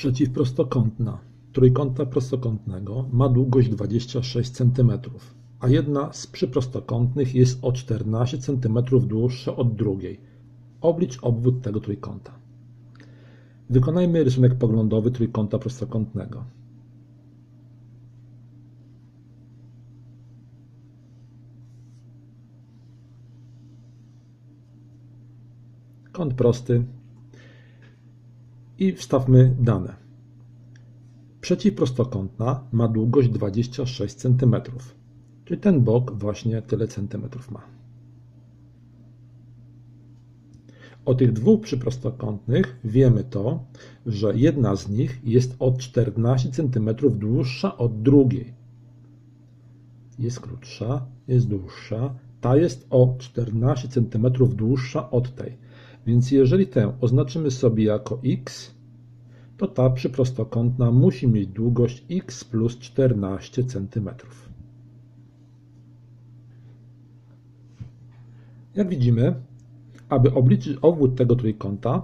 Przeciwprostokątna trójkąta prostokątnego ma długość 26 cm, a jedna z przyprostokątnych jest o 14 cm dłuższa od drugiej. Oblicz obwód tego trójkąta. Wykonajmy rysunek poglądowy trójkąta prostokątnego. Kąt prosty i wstawmy dane. Przeciwprostokątna ma długość 26 cm, czyli ten bok właśnie tyle centymetrów ma. O tych dwóch przyprostokątnych wiemy to, że jedna z nich jest o 14 cm dłuższa od drugiej. Jest krótsza, jest dłuższa, ta jest o 14 cm dłuższa od tej. Więc jeżeli tę oznaczymy sobie jako x, to ta przyprostokątna musi mieć długość x plus 14 cm. Jak widzimy, aby obliczyć obwód tego trójkąta,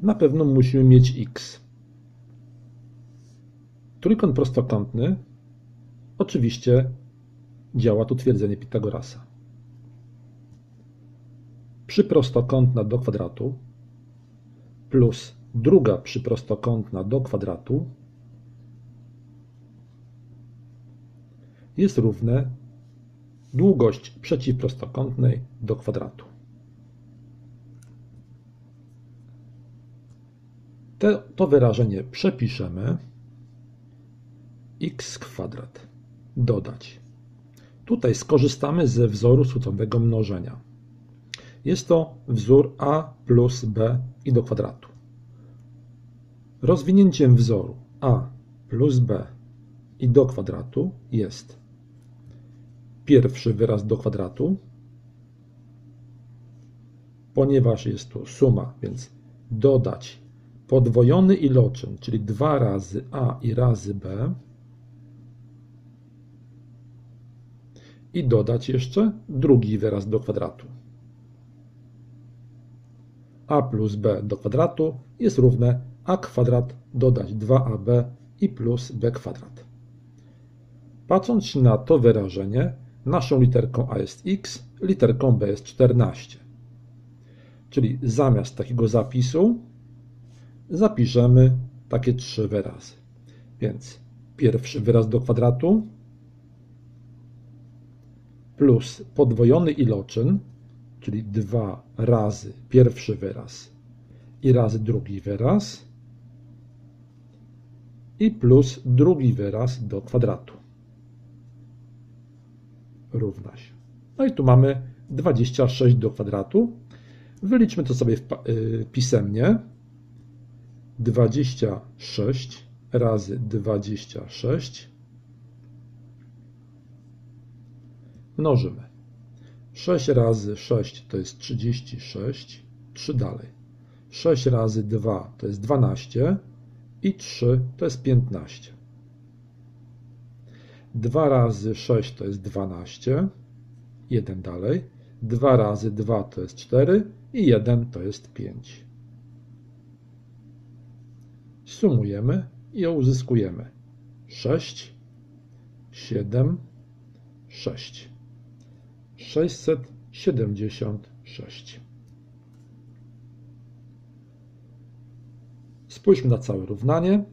na pewno musimy mieć x. Trójkąt prostokątny oczywiście działa tu twierdzenie Pitagorasa. Przyprostokątna do kwadratu plus druga przyprostokątna do kwadratu jest równe długość przeciwprostokątnej do kwadratu. Te, to wyrażenie przepiszemy x kwadrat dodać. Tutaj skorzystamy ze wzoru skróconego mnożenia. Jest to wzór a plus b i do kwadratu. Rozwinięciem wzoru a plus b i do kwadratu jest pierwszy wyraz do kwadratu, ponieważ jest tu suma, więc dodać podwojony iloczyn, czyli 2 razy a i razy b i dodać jeszcze drugi wyraz do kwadratu. A plus b do kwadratu jest równe a kwadrat dodać 2ab i plus b kwadrat. Patrząc na to wyrażenie, naszą literką a jest x, literką b jest 14. Czyli zamiast takiego zapisu zapiszemy takie trzy wyrazy. Więc pierwszy wyraz do kwadratu plus podwojony iloczyn, czyli 2 razy pierwszy wyraz i razy drugi wyraz i plus drugi wyraz do kwadratu. Równa się. No i tu mamy 26 do kwadratu. Wyliczmy to sobie y, pisemnie. 26 razy 26 mnożymy. 6 razy 6 to jest 36, 3 dalej. 6 razy 2 to jest 12 i 3 to jest 15. 2 razy 6 to jest 12, 1 dalej. 2 razy 2 to jest 4 i 1 to jest 5. Sumujemy i uzyskujemy 6, 7, 6. 676. Spójrzmy na całe równanie.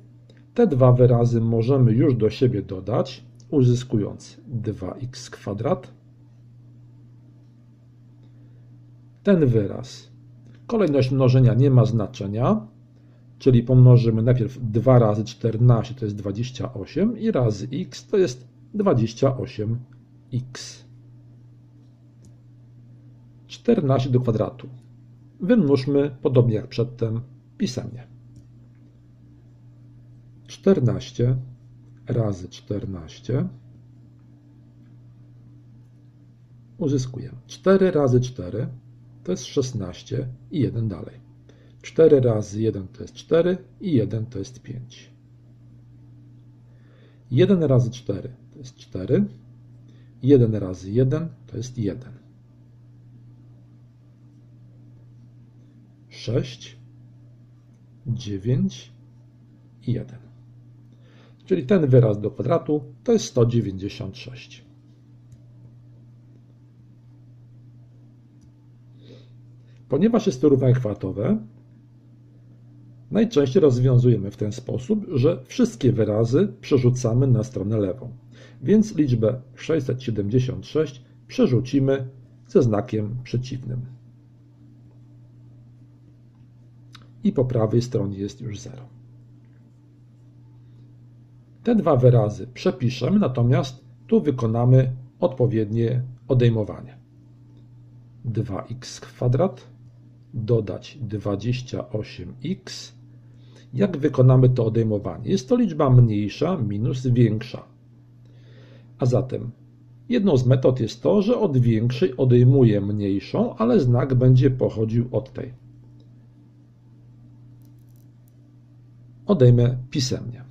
Te dwa wyrazy możemy już do siebie dodać, uzyskując 2x kwadrat. Ten wyraz. Kolejność mnożenia nie ma znaczenia, czyli pomnożymy najpierw 2 razy 14 to jest 28 i razy x to jest 28x. 14 do kwadratu. Wymnóżmy podobnie jak przedtem pisemnie. 14 razy 14 uzyskujemy 4 razy 4 to jest 16 i 1 dalej. 4 razy 1 to jest 4 i 1 to jest 5. 1 razy 4 to jest 4. 1 razy 1 to jest 1. 6, 9 1. Czyli ten wyraz do kwadratu to jest 196. Ponieważ jest to równanie kwadratowe, najczęściej rozwiązujemy w ten sposób, że wszystkie wyrazy przerzucamy na stronę lewą. Więc liczbę 676 przerzucimy ze znakiem przeciwnym. I po prawej stronie jest już 0. Te dwa wyrazy przepiszemy, natomiast tu wykonamy odpowiednie odejmowanie. 2x kwadrat dodać 28x. Jak wykonamy to odejmowanie? Jest to liczba mniejsza minus większa. A zatem jedną z metod jest to, że od większej odejmuję mniejszą, ale znak będzie pochodził od tej. Odejmę pisemnie.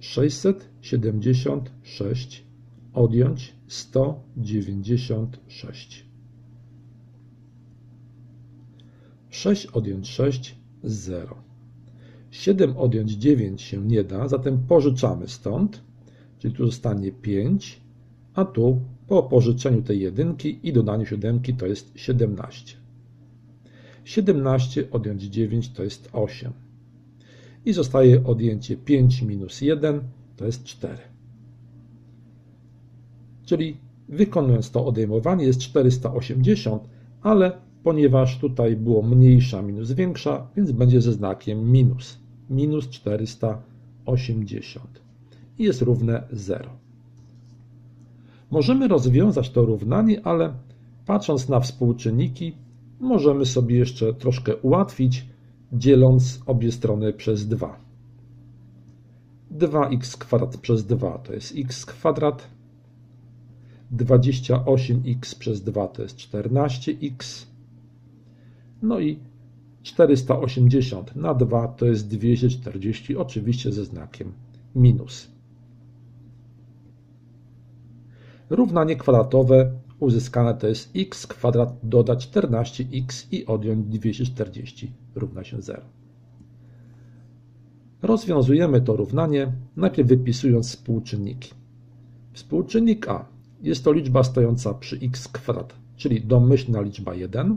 676 odjąć 196. 6 odjąć 6 0. 7 odjąć 9 się nie da, zatem pożyczamy stąd, czyli tu zostanie 5, a tu po pożyczeniu tej jedynki i dodaniu siódemki to jest 17. 17 odjąć 9 to jest 8. I zostaje odjęcie 5 minus 1 to jest 4. Czyli wykonując to odejmowanie jest 480, ale ponieważ tutaj było mniejsza minus większa, więc będzie ze znakiem minus. Minus 480 i jest równe 0. Możemy rozwiązać to równanie, ale patrząc na współczynniki, możemy sobie jeszcze troszkę ułatwić, dzieląc obie strony przez 2. 2x kwadrat przez 2 to jest x kwadrat, 28x przez 2 to jest 14x, no i 480 na 2 to jest 240, oczywiście ze znakiem minus. Równanie kwadratowe uzyskane to jest x kwadrat dodać 14x i odjąć 240 równa się 0. Rozwiązujemy to równanie, najpierw wypisując współczynniki. Współczynnik a jest to liczba stojąca przy x kwadrat, czyli domyślna liczba 1,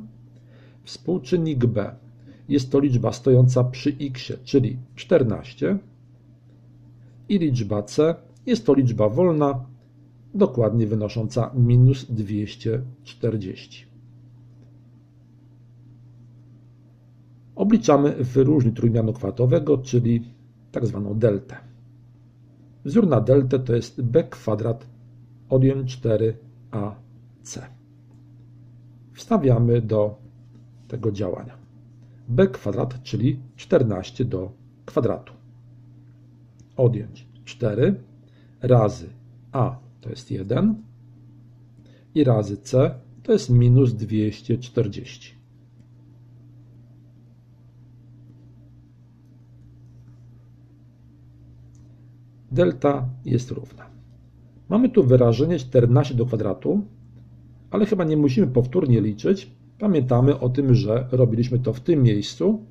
Współczynnik b jest to liczba stojąca przy x, czyli 14 i liczba c jest to liczba wolna, dokładnie wynosząca minus 240. Obliczamy wyróżnik trójmianu kwadratowego, czyli tak zwaną deltę. Wzór na deltę to jest b kwadrat odjąć 4ac. Wstawiamy do tego działania. b kwadrat, czyli 14 do kwadratu. Odjąć 4 razy a to jest 1 i razy c to jest minus 240. Delta jest równa. Mamy tu wyrażenie 14 do kwadratu, ale chyba nie musimy powtórnie liczyć, Pamiętamy o tym, że robiliśmy to w tym miejscu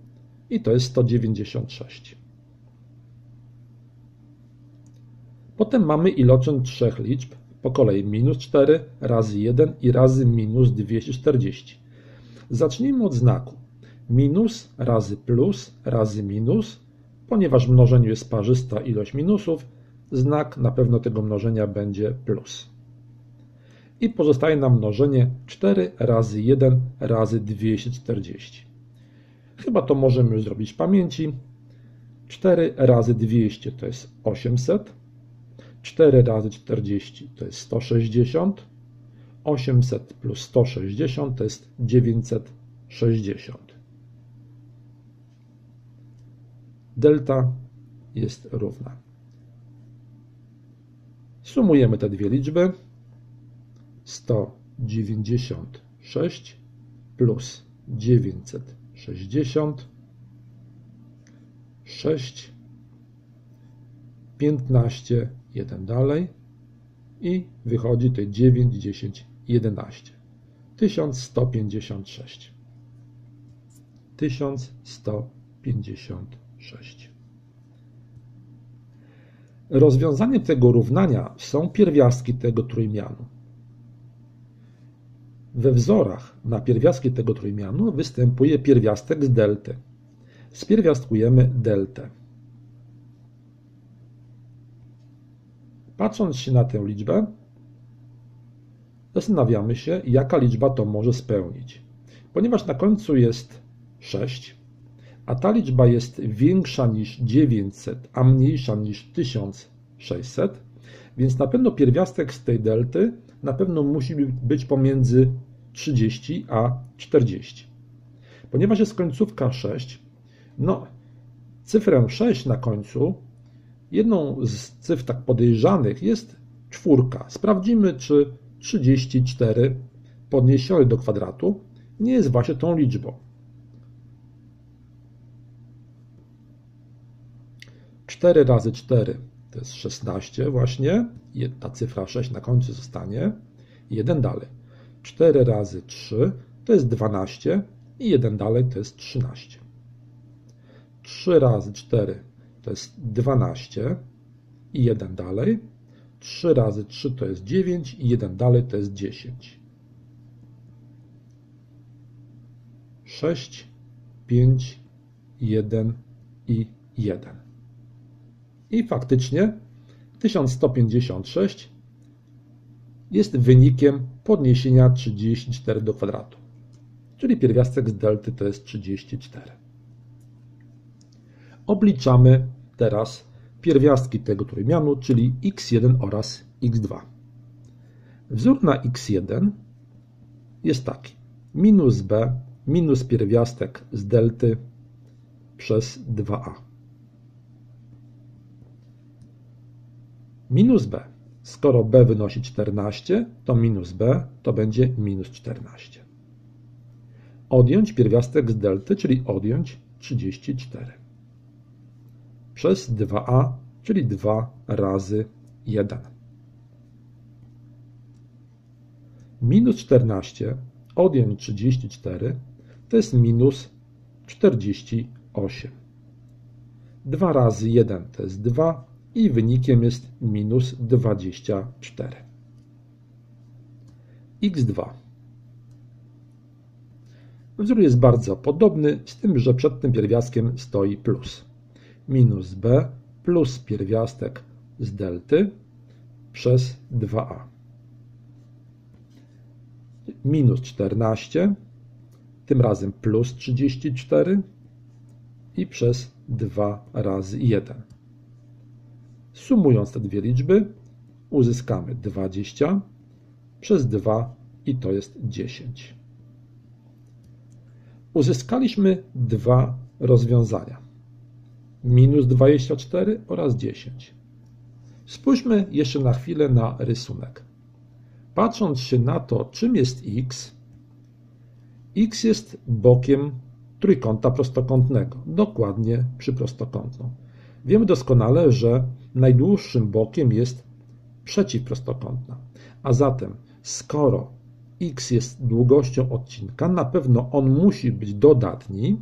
i to jest 196. Potem mamy iloczyn trzech liczb po kolei minus 4 razy 1 i razy minus 240. Zacznijmy od znaku. Minus razy plus razy minus, ponieważ w mnożeniu jest parzysta ilość minusów, znak na pewno tego mnożenia będzie plus i pozostaje nam mnożenie 4 razy 1 razy 240. Chyba to możemy już zrobić w pamięci. 4 razy 200 to jest 800, 4 razy 40 to jest 160, 800 plus 160 to jest 960. Delta jest równa. Sumujemy te dwie liczby. 196 plus 960 6 15 1 dalej i wychodzi to 9 10 11 1156 1156 Rozwiązaniem tego równania są pierwiastki tego trójmianu. We wzorach na pierwiastki tego trójmianu występuje pierwiastek z delty. Spierwiastkujemy deltę. Patrząc się na tę liczbę, zastanawiamy się, jaka liczba to może spełnić. Ponieważ na końcu jest 6, a ta liczba jest większa niż 900, a mniejsza niż 1600, więc na pewno pierwiastek z tej delty na pewno musi być pomiędzy 30 a 40. Ponieważ jest końcówka 6, no cyfrę 6 na końcu, jedną z cyfr tak podejrzanych jest czwórka. Sprawdzimy, czy 34 podniesione do kwadratu nie jest właśnie tą liczbą. 4 razy 4 to jest 16 właśnie, ta cyfra 6 na końcu zostanie, 1 dalej. 4 razy 3 to jest 12 i 1 dalej to jest 13. 3 razy 4 to jest 12 i 1 dalej. 3 razy 3 to jest 9 i 1 dalej to jest 10. 6, 5, 1 i 1. I faktycznie 1156 jest wynikiem podniesienia 34 do kwadratu. Czyli pierwiastek z delty to jest 34. Obliczamy teraz pierwiastki tego trójmianu, czyli x1 oraz x2. Wzór na x1 jest taki. Minus b minus pierwiastek z delty przez 2a. Minus b. Skoro b wynosi 14, to minus b to będzie minus 14. Odjąć pierwiastek z delty, czyli odjąć 34 przez 2a, czyli 2 razy 1. Minus 14 odjąć 34 to jest minus 48. 2 razy 1 to jest 2 i wynikiem jest minus 24. x2. Wzór jest bardzo podobny, z tym, że przed tym pierwiastkiem stoi plus minus b plus pierwiastek z delty przez 2a. Minus 14, tym razem plus 34 i przez 2 razy 1. Sumując te dwie liczby, uzyskamy 20 przez 2 i to jest 10. Uzyskaliśmy dwa rozwiązania minus 24 oraz 10. Spójrzmy jeszcze na chwilę na rysunek. Patrząc się na to, czym jest x, x jest bokiem trójkąta prostokątnego, dokładnie przyprostokątną. Wiemy doskonale, że najdłuższym bokiem jest przeciwprostokątna. A zatem, skoro x jest długością odcinka, na pewno on musi być dodatni,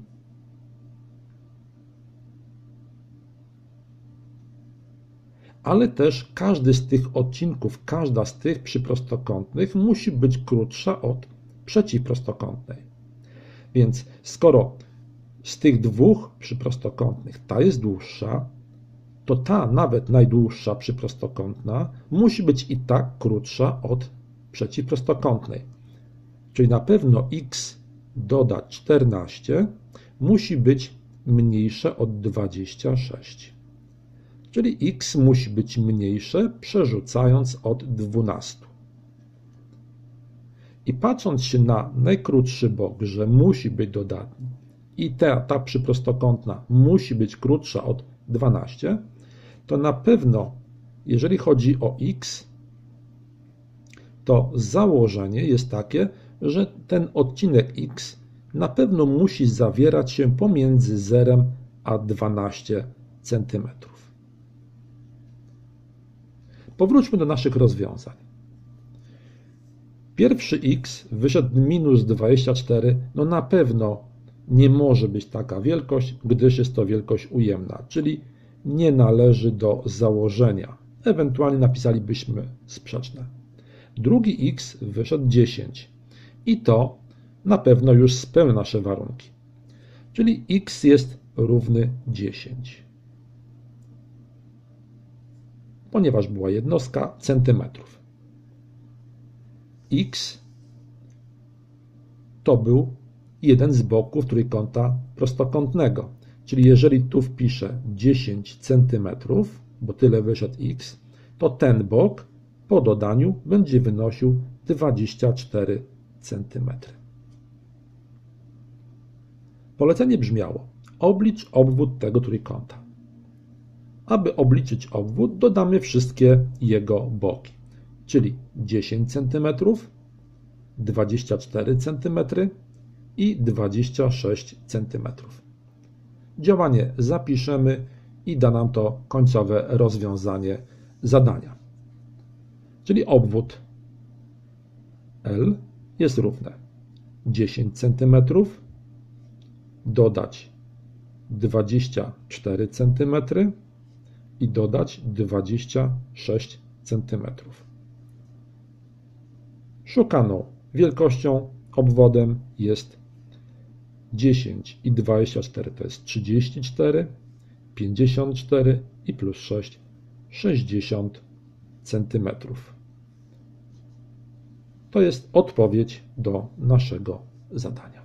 ale też każdy z tych odcinków, każda z tych przyprostokątnych musi być krótsza od przeciwprostokątnej. Więc skoro z tych dwóch przyprostokątnych ta jest dłuższa, to ta nawet najdłuższa przyprostokątna musi być i tak krótsza od przeciwprostokątnej. Czyli na pewno x dodać 14 musi być mniejsze od 26 czyli x musi być mniejsze, przerzucając od 12. I patrząc się na najkrótszy bok, że musi być dodatni i ta, ta przyprostokątna musi być krótsza od 12, to na pewno, jeżeli chodzi o x, to założenie jest takie, że ten odcinek x na pewno musi zawierać się pomiędzy 0 a 12 cm. Powróćmy do naszych rozwiązań. Pierwszy x wyszedł minus 24, no na pewno nie może być taka wielkość, gdyż jest to wielkość ujemna, czyli nie należy do założenia. Ewentualnie napisalibyśmy sprzeczne. Drugi x wyszedł 10 i to na pewno już spełnia nasze warunki. Czyli x jest równy 10. Ponieważ była jednostka centymetrów. x to był jeden z boków trójkąta prostokątnego. Czyli jeżeli tu wpiszę 10 cm, bo tyle wyszedł x, to ten bok po dodaniu będzie wynosił 24 cm. Polecenie brzmiało: oblicz obwód tego trójkąta. Aby obliczyć obwód, dodamy wszystkie jego boki, czyli 10 cm, 24 cm i 26 cm. Działanie zapiszemy i da nam to końcowe rozwiązanie zadania. Czyli obwód L jest równe 10 cm dodać 24 cm i dodać 26 cm. Szukaną wielkością obwodem jest 10 i 24 to jest 34, 54 i plus 6 60 cm. To jest odpowiedź do naszego zadania.